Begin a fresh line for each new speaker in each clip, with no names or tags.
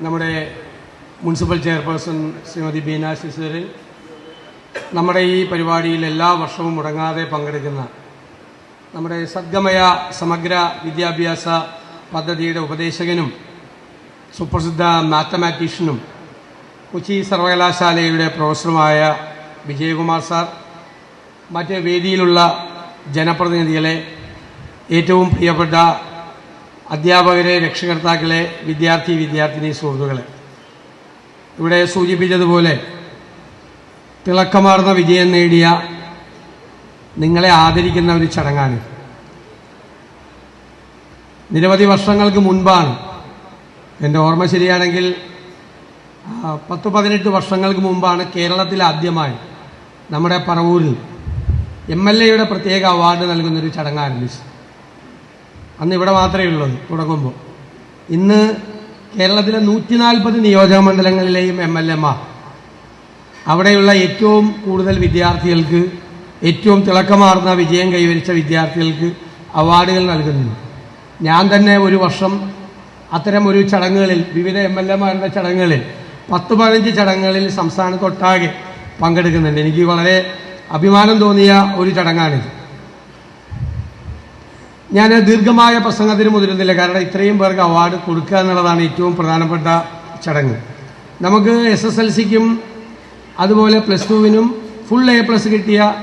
നമ്മുടെ municipal chairperson Shrimati Beena Sasidharan നമ്മുടെ ഈ പരിപാടിയിൽ എല്ലാ വർഷവും മുടങ്ങാതെ പങ്കെടുക്കുന്ന നമ്മുടെ സദ്ഗമയ സമഗ്ര വിദ്യാഭ്യാസ പദ്ധതിയുടെ ഉപദേശകനും സുപ്രസിദ്ധ മാത്തമാറ്റീഷ്യനും കൊച്ചി സർവകലാശാലയുടെ പ്രൊഫസറുമായ വിജയകുമാർ സാർ മറ്റ് വേദിയിലുള്ള ജനപ്രതിനിധികളെ ഏറ്റവും പ്രിയപ്പെട്ട അധ്യാപകരെ രക്ഷകർത്താക്കളെ വിദ്യാർത്ഥി വിദ്യാർത്ഥിനി സുഹൃത്തുക്കളെ. ഇവിടെ സൂചിപ്പിച്ചതുപോലെ തിളക്കമാർന്ന വിജയം നേടിയ നിങ്ങളെ ആദരിക്കുന്ന ഒരു ചടങ്ങാണ്. നിരവധി വർഷങ്ങൾക്ക് മുൻപാണ്. എന്റെ ഓർമ്മ ശരിയാണെങ്കിൽ പത്ത് പതിനെട്ട് വർഷങ്ങൾക്ക് മുമ്പാണ് കേരളത്തിൽ ആദ്യമായി നമ്മുടെ പറവൂരിൽ എം എൽ എയുടെ പ്രത്യേക അവാർഡ് നൽകുന്നൊരു ചടങ്ങ് ആരംഭിച്ചു അന്ന് ഇവിടെ മാത്രമേ ഉള്ളത് തുടങ്ങുമ്പോൾ ഇന്ന് കേരളത്തിലെ നൂറ്റി നാൽപ്പത് നിയോജക മണ്ഡലങ്ങളിലെയും എം എൽ എമാർ അവിടെയുള്ള ഏറ്റവും കൂടുതൽ വിദ്യാർത്ഥികൾക്ക് ഏറ്റവും തിളക്കമാർന്ന വിജയം കൈവരിച്ച വിദ്യാർത്ഥികൾക്ക് അവാർഡുകൾ നൽകുന്നു. ഞാൻ തന്നെ ഒരു വർഷം അത്തരം ഒരു ചടങ്ങുകളിൽ വിവിധ എം എൽ എമാരുടെ ചടങ്ങുകളിൽ പത്ത് പതിനഞ്ച് ചടങ്ങുകളിൽ സംസ്ഥാനത്തൊട്ടാകെ പങ്കെടുക്കുന്നുണ്ട്. എനിക്ക് വളരെ അഭിമാനം തോന്നിയ ഒരു ചടങ്ങാണിത്. ഞാൻ ദീർഘമായ പ്രസംഗത്തിന് മുതിരുന്നില്ല. കാരണം ഇത്രയും പേർക്ക് അവാർഡ് കൊടുക്കുക എന്നുള്ളതാണ് ഏറ്റവും പ്രധാനപ്പെട്ട ചടങ്ങ്. നമുക്ക് എസ് എസ് എൽ സിക്കും അതുപോലെ പ്ലസ് ടുവിനും ഫുൾ എ പ്ലസ് കിട്ടിയ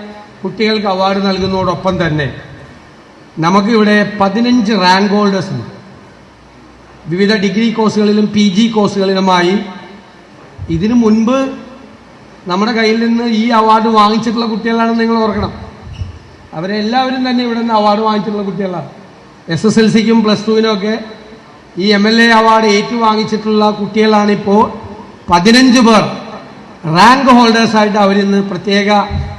കുട്ടികൾക്ക് അവാർഡ് നൽകുന്നതോടൊപ്പം തന്നെ നമുക്കിവിടെ പതിനഞ്ച് റാങ്ക് ഹോൾഡേഴ്സ് വിവിധ ഡിഗ്രി കോഴ്സുകളിലും പി ജി കോഴ്സുകളിലുമായി ഇതിനു മുൻപ് നമ്മുടെ കയ്യിൽ നിന്ന് ഈ അവാർഡ് വാങ്ങിച്ചിട്ടുള്ള കുട്ടികളാണെന്ന് നിങ്ങൾ ഓർക്കണം. അവരെ എല്ലാവരും തന്നെ ഇവിടെ നിന്ന് അവാർഡ് വാങ്ങിച്ചിട്ടുള്ള കുട്ടികളാണ് എസ് എസ് എൽ സിക്കും പ്ലസ് ടുവിനൊക്കെ ഈ എം എൽ എ അവാർഡ് ഏറ്റുവാങ്ങിച്ചിട്ടുള്ള കുട്ടികളാണിപ്പോൾ പതിനഞ്ച് പേർ റാങ്ക് ഹോൾഡേഴ്സായിട്ട് അവരിന്ന് പ്രത്യേക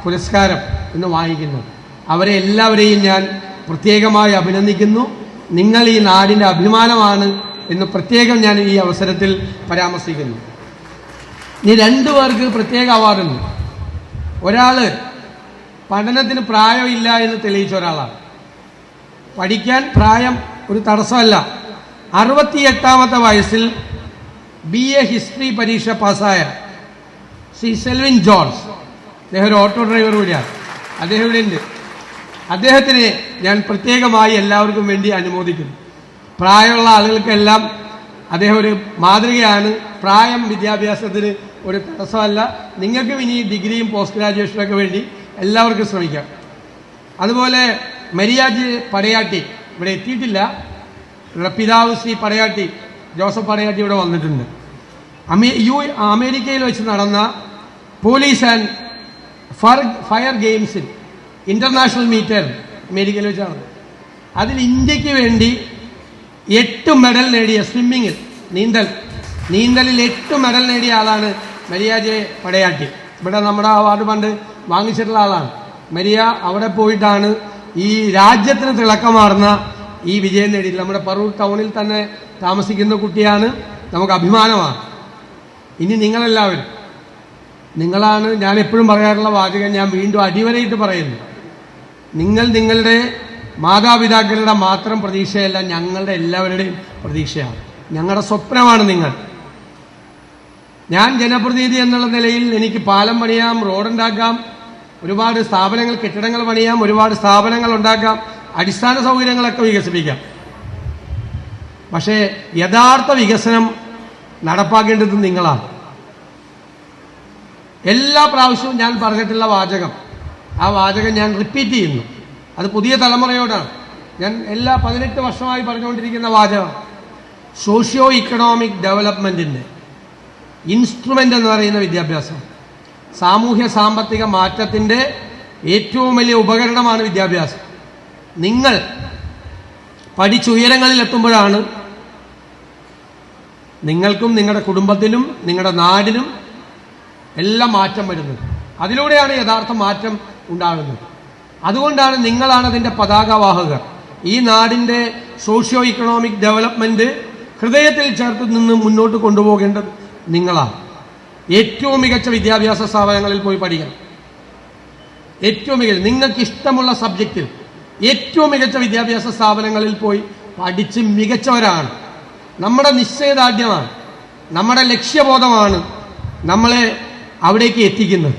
പുരസ്കാരം ഇന്ന് വാങ്ങിക്കുന്നു. അവരെ എല്ലാവരെയും ഞാൻ പ്രത്യേകമായി അഭിനന്ദിക്കുന്നു. നിങ്ങൾ ഈ നാടിന്റെ അഭിമാനമാണ് എന്ന് പ്രത്യേകം ഞാൻ ഈ അവസരത്തിൽ പരാമർശിക്കുന്നു. ഇനി രണ്ടു പേർക്ക് പ്രത്യേക അവാർഡുണ്ട് ഒരാൾ പഠനത്തിന് പ്രായമില്ല എന്ന് തെളിയിച്ച ഒരാളാണ്. പഠിക്കാൻ പ്രായം ഒരു തടസ്സമല്ല. അറുപത്തിയെട്ടാമത്തെ വയസ്സിൽ ബി എ ഹിസ്റ്ററി പരീക്ഷ പാസ്സായ സി സെൽവിൻ ജോൺസ്. അദ്ദേഹം ഒരു ഓട്ടോ ഡ്രൈവർ കൂടിയാണ്. അദ്ദേഹം ഇവിടെ ഉണ്ട്. അദ്ദേഹത്തിന് ഞാൻ പ്രത്യേകമായി എല്ലാവർക്കും വേണ്ടി അനുമോദിക്കുന്നു. പ്രായമുള്ള ആളുകൾക്കെല്ലാം അദ്ദേഹം ഒരു മാതൃകയാണ്. പ്രായം വിദ്യാഭ്യാസത്തിന് ഒരു തടസ്സമല്ല. നിങ്ങൾക്കും ഇനി ഡിഗ്രിയും പോസ്റ്റ് ഗ്രാജുവേഷനൊക്കെ വേണ്ടി എല്ലാവർക്കും ശ്രമിക്കാം. അതുപോലെ മരിയാജ് പടയാട്ടി ഇവിടെ എത്തിയിട്ടില്ല. പിതാവ് ശ്രീ പടയാട്ടി ജോസഫ് പടയാട്ടി ഇവിടെ വന്നിട്ടുണ്ട്. അമേ യു അമേരിക്കയിൽ വെച്ച് നടന്ന പോലീസ് ആൻഡ് ഫർ ഫയർ ഗെയിംസിൽ ഇന്റർനാഷണൽ മീറ്റർ അമേരിക്കയിൽ വെച്ച് നടന്നു. അതിൽ ഇന്ത്യയ്ക്ക് വേണ്ടി എട്ട് മെഡൽ നേടിയ സ്വിമ്മിങ്ങിൽ നീന്തൽ. നീന്തലിൽ എട്ട് മെഡൽ നേടിയ ആളാണ് മരിയാജെ പടയാട്ടി. ഇവിടെ നമ്മുടെ അവാർഡ് പണ്ട് വാങ്ങിച്ചിട്ടുള്ള ആളാണ്. മരിയ അവിടെ പോയിട്ടാണ് ഈ രാജ്യത്തിന് തിളക്കമാർന്ന ഈ വിജയം നേടിയിട്ടുള്ളത്. നമ്മുടെ പറൂർ ടൗണിൽ തന്നെ താമസിക്കുന്ന കുട്ടിയാണ് നമുക്ക് അഭിമാനമാണ്. ഇനി നിങ്ങളെല്ലാവരും നിങ്ങളാണ് ഞാൻ എപ്പോഴും പറയാറുള്ള വാചകം ഞാൻ വീണ്ടും അടിവരയിട്ട് പറയുന്നു. നിങ്ങൾ നിങ്ങളുടെ മാതാപിതാക്കളുടെ മാത്രം പ്രതീക്ഷയല്ല ഞങ്ങളുടെ എല്ലാവരുടെയും പ്രതീക്ഷയാണ്. ഞങ്ങളുടെ സ്വപ്നമാണ് നിങ്ങൾ. ഞാൻ ജനപ്രതിനിധി എന്നുള്ള നിലയിൽ എനിക്ക് പാലം പണിയാം റോഡുണ്ടാക്കാം ഒരുപാട് സ്ഥാപനങ്ങൾ കെട്ടിടങ്ങൾ പണിയാം ഒരുപാട് സ്ഥാപനങ്ങൾ ഉണ്ടാക്കാം അടിസ്ഥാന സൗകര്യങ്ങളൊക്കെ വികസിപ്പിക്കാം. പക്ഷേ യഥാർത്ഥ വികസനം നടപ്പാക്കേണ്ടത് നിങ്ങളാണ്. എല്ലാ പ്രാവശ്യവും ഞാൻ പറഞ്ഞിട്ടുള്ള വാചകം. ആ വാചകം ഞാൻ റിപ്പീറ്റ് ചെയ്യുന്നു. അത് പുതിയ തലമുറയോടാണ്. ഞാൻ എല്ലാ പതിനെട്ട് വർഷമായി പറഞ്ഞുകൊണ്ടിരിക്കുന്ന വാചകം. സോഷ്യോ ഇക്കണോമിക് ഡെവലപ്മെന്റിന്റെ ഇൻസ്ട്രുമെന്റ് എന്ന് പറയുന്ന വിദ്യാഭ്യാസം. സാമൂഹ്യ സാമ്പത്തിക മാറ്റത്തിന്റെ ഏറ്റവും വലിയ ഉപകരണമാണ് വിദ്യാഭ്യാസം. നിങ്ങൾ പഠിച്ചുയരങ്ങളിൽ എത്തുമ്പോഴാണ് നിങ്ങൾക്കും നിങ്ങളുടെ കുടുംബത്തിലും നിങ്ങളുടെ നാടിനും എല്ലാം മാറ്റം വരുന്നത്. അതിലൂടെയാണ് യഥാർത്ഥ മാറ്റം ഉണ്ടാകുന്നത്. അതുകൊണ്ടാണ് നിങ്ങളാണ് അതിന്റെ പതാകവാഹകർ ഈ നാടിന്റെ സോഷ്യോ ഇക്കണോമിക് ഡെവലപ്മെന്റ് ഹൃദയത്തിൽ ചേർത്ത് നിന്ന് മുന്നോട്ട് കൊണ്ടുപോകേണ്ടത് നിങ്ങളാണ്. ഏറ്റവും മികച്ച വിദ്യാഭ്യാസ സ്ഥാപനങ്ങളിൽ പോയി പഠിക്കണം. ഏറ്റവും മികച്ച നിങ്ങൾക്ക് ഇഷ്ടമുള്ള സബ്ജക്റ്റിൽ ഏറ്റവും മികച്ച വിദ്യാഭ്യാസ സ്ഥാപനങ്ങളിൽ പോയി പഠിച്ച് മികച്ചവരാണ്. നമ്മുടെ നിശ്ചയദാർഢ്യമാണ്. നമ്മുടെ ലക്ഷ്യബോധമാണ് നമ്മളെ അവിടേക്ക് എത്തിക്കുന്നത്.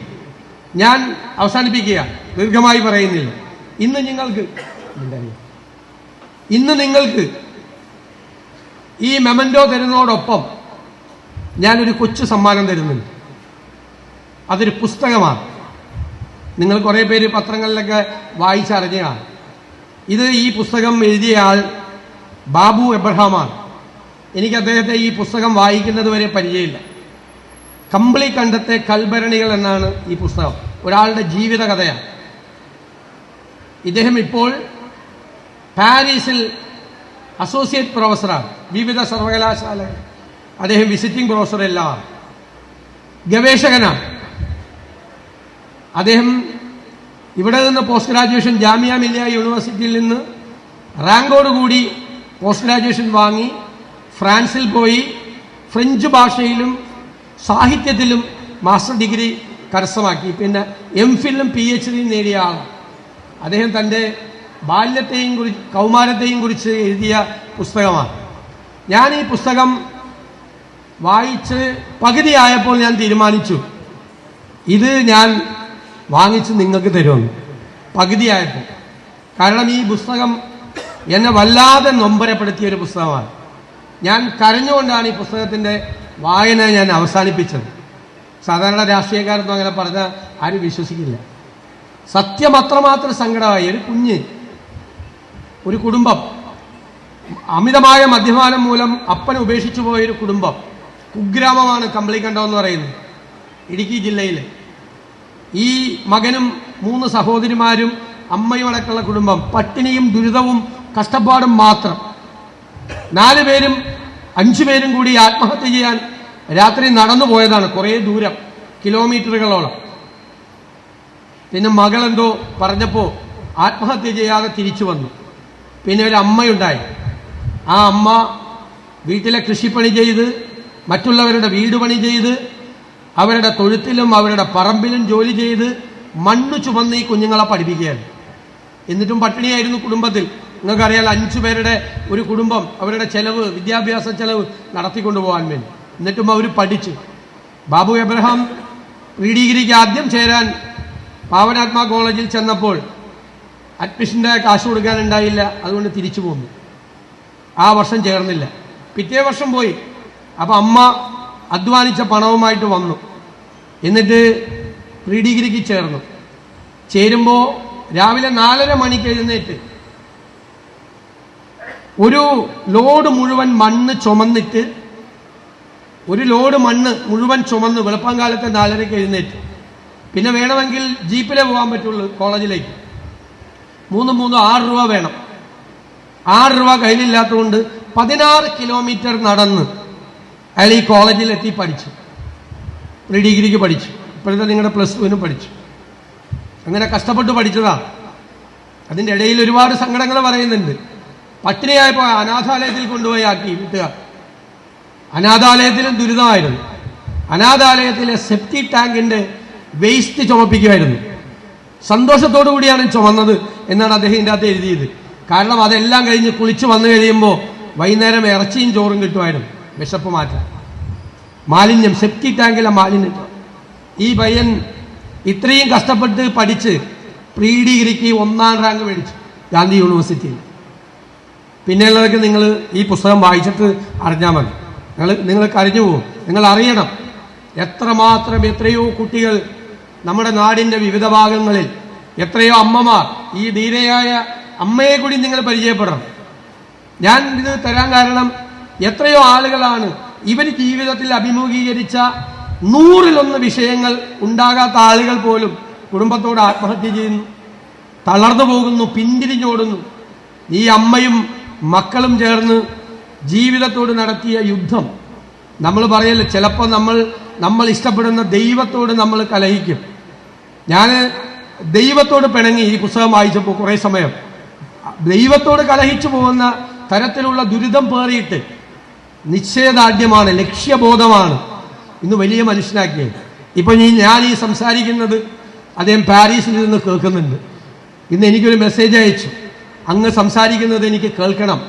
ഞാൻ അവസാനിപ്പിക്കുക. ദീർഘമായി പറയുന്നില്ല. ഇന്ന് നിങ്ങൾക്ക് ഇന്ന് നിങ്ങൾക്ക് ഈ മെമന്റോ തരുന്നതോടൊപ്പം ഞാനൊരു കൊച്ചു സമ്മാനം തരുന്നുണ്ട്. അതൊരു പുസ്തകമാണ്. നിങ്ങൾ കുറേ പേര് പത്രങ്ങളിലൊക്കെ വായിച്ചറിഞ്ഞതാണ് ഇത് ഈ പുസ്തകം എഴുതിയയാൾ ബാബു എബ്രഹാമാണ്. എനിക്ക് അദ്ദേഹത്തെ ഈ പുസ്തകം വായിക്കുന്നത് വരെ പരിചയമില്ല. കമ്പിളി കണ്ടത്തെ കൽഭരണികൾ എന്നാണ് ഈ പുസ്തകം. ഒരാളുടെ ജീവിത കഥയാണ്. ഇദ്ദേഹം ഇപ്പോൾ പാരീസിൽ അസോസിയേറ്റ് പ്രൊഫസറാണ്. വിവിധ സർവകലാശാലകൾ അദ്ദേഹം വിസിറ്റിംഗ് പ്രൊഫസറല്ല ഗവേഷകനാണ്. അദ്ദേഹം ഇവിടെ നിന്ന് പോസ്റ്റ് ഗ്രാജുവേഷൻ ജാമിയ മില്ലിയ യൂണിവേഴ്സിറ്റിയിൽ നിന്ന് റാങ്കോടുകൂടി പോസ്റ്റ് ഗ്രാജുവേഷൻ വാങ്ങി ഫ്രാൻസിൽ പോയി ഫ്രഞ്ച് ഭാഷയിലും സാഹിത്യത്തിലും മാസ്റ്റർ ഡിഗ്രി കരസ്ഥമാക്കി. പിന്നെ എം ഫിലും പി എച്ച് ഡിയും നേടിയ ആൾ അദ്ദേഹം തന്റെ ബാല്യത്തെയും കുറിച്ച് കൗമാരത്തെയും കുറിച്ച് എഴുതിയ പുസ്തകമാണ്. ഞാൻ ഈ പുസ്തകം വായിച്ച് പകുതിയായപ്പോൾ ഞാൻ തീരുമാനിച്ചു. ഇത് ഞാൻ വാങ്ങിച്ച് നിങ്ങൾക്ക് തരുമെന്ന്. പകുതിയായപ്പോൾ. കാരണം ഈ പുസ്തകം എന്നെ വല്ലാതെ നൊമ്പരപ്പെടുത്തിയ ഒരു പുസ്തകമാണ്. ഞാൻ കരഞ്ഞുകൊണ്ടാണ് ഈ പുസ്തകത്തിന്റെ വായന ഞാൻ അവസാനിപ്പിച്ചത്. സാധാരണ രാഷ്ട്രീയക്കാരൊന്നും അങ്ങനെ പറഞ്ഞാൽ ആരും വിശ്വസിക്കില്ല. സത്യം അത്രമാത്രം സങ്കടമായി. ഒരു കുഞ്ഞ് ഒരു കുടുംബം. അമിതമായ മദ്യപാനം മൂലം അപ്പനെ ഉപേക്ഷിച്ചു പോയൊരു കുടുംബം. കുഗ്രാമമാണ് കമ്പളിക്കണ്ടം എന്ന് പറയുന്നത്. ഇടുക്കി ജില്ലയിൽ ഈ മകനും മൂന്ന് സഹോദരിമാരും അമ്മയും അടക്കമുള്ള കുടുംബം പട്ടിണിയും ദുരിതവും കഷ്ടപ്പാടും മാത്രം. നാല് പേരും അഞ്ചു പേരും കൂടി ആത്മഹത്യ ചെയ്യാൻ രാത്രി നടന്നു പോയതാണ് കുറേ ദൂരം കിലോമീറ്ററുകളോളം. പിന്നെ മകളെന്തോ പറഞ്ഞപ്പോൾ ആത്മഹത്യ ചെയ്യാതെ തിരിച്ചു വന്നു. പിന്നെ ഒരു അമ്മയുണ്ടായി. ആ അമ്മ വീട്ടിലെ കൃഷിപ്പണി ചെയ്ത് മറ്റുള്ളവരുടെ വീട് പണി ചെയ്ത് അവരുടെ തൊഴുത്തിലും അവരുടെ പറമ്പിലും ജോലി ചെയ്ത് മണ്ണ് ചുമന്ന് ഈ കുഞ്ഞുങ്ങളെ പഠിപ്പിക്കുകയാണ്. എന്നിട്ടും പട്ടിണിയായിരുന്നു കുടുംബത്തിൽ. നിങ്ങൾക്കറിയാൽ അഞ്ചു പേരുടെ ഒരു കുടുംബം അവരുടെ ചെലവ് വിദ്യാഭ്യാസ ചെലവ് നടത്തിക്കൊണ്ടു പോകാൻ വേണ്ടി. എന്നിട്ടും അവർ പഠിച്ചു. ബാബു എബ്രഹാം പ്രീ ഡിഗ്രിക്ക് ആദ്യം ചേരാൻ പാവനാത്മ കോളേജിൽ ചെന്നപ്പോൾ അഡ്മിഷന്റെ കാശ് കൊടുക്കാനുണ്ടായില്ല അതുകൊണ്ട് തിരിച്ചു പോന്നു. ആ വർഷം ചേർന്നില്ല. പിറ്റേ വർഷം പോയി. അപ്പോൾ അമ്മ അധ്വാനിച്ച പണവുമായിട്ട് വന്നു. എന്നിട്ട് പ്രീ ഡിഗ്രിക്ക് ചേർന്നു. ചേരുമ്പോൾ രാവിലെ നാലര മണിക്ക് എഴുന്നേറ്റ്. ഒരു ലോഡ് മുഴുവൻ മണ്ണ് ചുമന്നിട്ട് ഒരു ലോഡ് മണ്ണ് മുഴുവൻ ചുമന്ന് വെളുപ്പാങ്കാലത്തെ നാലരയ്ക്ക് എഴുന്നേറ്റ്. പിന്നെ വേണമെങ്കിൽ ജീപ്പിലേ പോകാൻ പറ്റുള്ളൂ കോളേജിലേക്ക്. മൂന്ന് മൂന്ന് ആറ് രൂപ വേണം. ആറ് രൂപ കയ്യിലില്ലാത്തതുകൊണ്ട് പതിനാറ് കിലോമീറ്റർ നടന്ന് അയാൾ ഈ കോളേജിലെത്തി പഠിച്ചു. പ്രീ ഡിഗ്രിക്ക് പഠിച്ചു. ഇപ്പോഴത്തെ നിങ്ങളുടെ പ്ലസ് ടുവിനും പഠിച്ചു. അങ്ങനെ കഷ്ടപ്പെട്ട് പഠിച്ചതാ. അതിന്റെ ഇടയിൽ ഒരുപാട് സങ്കടങ്ങൾ പറയുന്നുണ്ട്. പട്ടിണിയായപ്പോൾ അനാഥാലയത്തിൽ കൊണ്ടുപോയി ആക്കി വിട്ടുക. അനാഥാലയത്തിലും ദുരിതമായിരുന്നു. അനാഥാലയത്തിലെ സെപ്റ്റി ടാങ്കിന്റെ വേസ്റ്റ് ചുമപ്പിക്കുമായിരുന്നു. സന്തോഷത്തോടു കൂടിയാണ് ചുമന്നത് എന്നാണ് അദ്ദേഹം ഇതിന്റെ അകത്ത് എഴുതിയത്. കാരണം അതെല്ലാം കഴിഞ്ഞ് കുളിച്ച് വന്നു കഴിയുമ്പോൾ വൈകുന്നേരം ഇറച്ചിയും ചോറും കിട്ടുമായിരുന്നു. വിശപ്പ് മാറ്റാൻ. മാലിന്യം സെപ്റ്റി ടാങ്കിലെ മാലിന്യം. ഈ പയ്യൻ ഇത്രയും കഷ്ടപ്പെട്ട് പഠിച്ച് പ്രീ ഡിഗ്രിക്ക് ഒന്നാം റാങ്ക് മേടിച്ചു ഗാന്ധി യൂണിവേഴ്സിറ്റിയിൽ പിന്നെയുള്ളവർക്ക് നിങ്ങൾ ഈ പുസ്തകം വായിച്ചിട്ട് അറിഞ്ഞാൽ മതി. നിങ്ങൾ നിങ്ങൾ കരഞ്ഞു പോകും. നിങ്ങൾ അറിയണം എത്രമാത്രം എത്രയോ കുട്ടികൾ നമ്മുടെ നാടിന്റെ വിവിധ ഭാഗങ്ങളിൽ എത്രയോ അമ്മമാർ ഈ ധീരയായ അമ്മയെ കൂടി നിങ്ങൾ പരിചയപ്പെടണം. ഞാൻ ഇത് തരാൻ കാരണം എത്രയോ ആളുകളാണ് ഇവർ ജീവിതത്തിൽ അഭിമുഖീകരിച്ച നൂറിലൊന്ന് വിഷയങ്ങൾ ഉണ്ടാകാത്ത ആളുകൾ പോലും കുടുംബത്തോട് ആത്മഹത്യ ചെയ്യുന്നു. തളർന്നു പോകുന്നു പിന്തിരിഞ്ഞോടുന്നു ഈ അമ്മയും മക്കളും ചേർന്ന് ജീവിതത്തോട് നടത്തിയ യുദ്ധം നമ്മൾ പറയല്ലേ ചിലപ്പോൾ നമ്മൾ നമ്മൾ ഇഷ്ടപ്പെടുന്ന ദൈവത്തോട് നമ്മൾ കലഹിക്കും. ഞാൻ ദൈവത്തോട് പിണങ്ങി ഈ പുസ്തകം വായിച്ചപ്പോൾ കുറേ സമയം ദൈവത്തോട് കലഹിച്ചു പോകുന്ന തരത്തിലുള്ള ദുരിതം പേറിയിട്ട് നിശ്ചയദാർഢ്യമാണ് ലക്ഷ്യബോധമാണ്. ഇന്ന് വലിയ മനുഷ്യനാക്കിയത് ഇപ്പൊ ഈ ഞാൻ ഈ സംസാരിക്കുന്നത് അദ്ദേഹം പാരീസിൽ നിന്ന് കേൾക്കുന്നുണ്ട്. ഇന്ന് എനിക്കൊരു മെസ്സേജ് അയച്ചു. അങ്ങ് സംസാരിക്കുന്നത് എനിക്ക് കേൾക്കണം.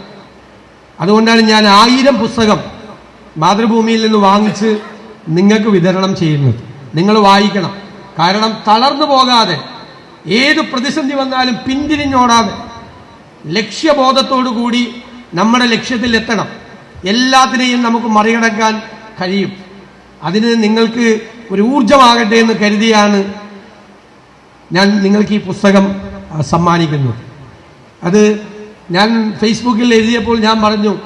അതുകൊണ്ടാണ് ഞാൻ ആയിരം പുസ്തകം മാതൃഭൂമിയിൽ നിന്ന് വാങ്ങിച്ച് നിങ്ങൾക്ക് വിതരണം ചെയ്യുന്നത്. നിങ്ങൾ വായിക്കണം. കാരണം തളർന്നു പോകാതെ ഏത് പ്രതിസന്ധി വന്നാലും പിന്തിരിഞ്ഞോടാതെ ലക്ഷ്യബോധത്തോടു കൂടി നമ്മുടെ ലക്ഷ്യത്തിൽ എത്തണം എല്ലാത്തിനെയും നമുക്ക് മറികടക്കാൻ കഴിയും. അതിന് നിങ്ങൾക്ക് ഒരു ഊർജമാകട്ടെ എന്ന് കരുതിയാണ് ഞാൻ നിങ്ങൾക്ക് ഈ പുസ്തകം സമ്മാനിക്കുന്നത്. അത് ഞാൻ ഫേസ്ബുക്കിൽ എഴുതിയപ്പോൾ ഞാൻ പറഞ്ഞു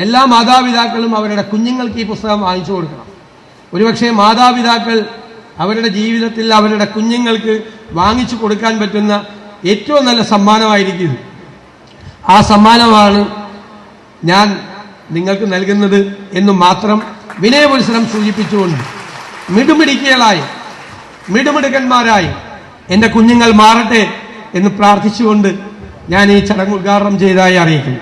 എല്ലാ മാതാപിതാക്കളും അവരുടെ കുഞ്ഞുങ്ങൾക്ക് ഈ പുസ്തകം വാങ്ങിച്ചു കൊടുക്കണം. ഒരുപക്ഷെ മാതാപിതാക്കൾ അവരുടെ ജീവിതത്തിൽ അവരുടെ കുഞ്ഞുങ്ങൾക്ക് വാങ്ങിച്ചു കൊടുക്കാൻ പറ്റുന്ന ഏറ്റവും നല്ല സമ്മാനമായിരിക്കും ആ സമ്മാനമാണ് ഞാൻ നിങ്ങൾക്ക് നൽകുന്നത് എന്ന് മാത്രം വിനയപുരസരം സൂചിപ്പിച്ചുകൊണ്ട് മിടുമിടുക്കികളായി മിടുമിടുക്കന്മാരായി എന്റെ കുഞ്ഞുങ്ങൾ മാറട്ടെ എന്ന് പ്രാർത്ഥിച്ചുകൊണ്ട് ഞാൻ ഈ ചടങ്ങ് ഉദ്ഘാടനം ചെയ്തതായി അറിയിക്കുന്നു.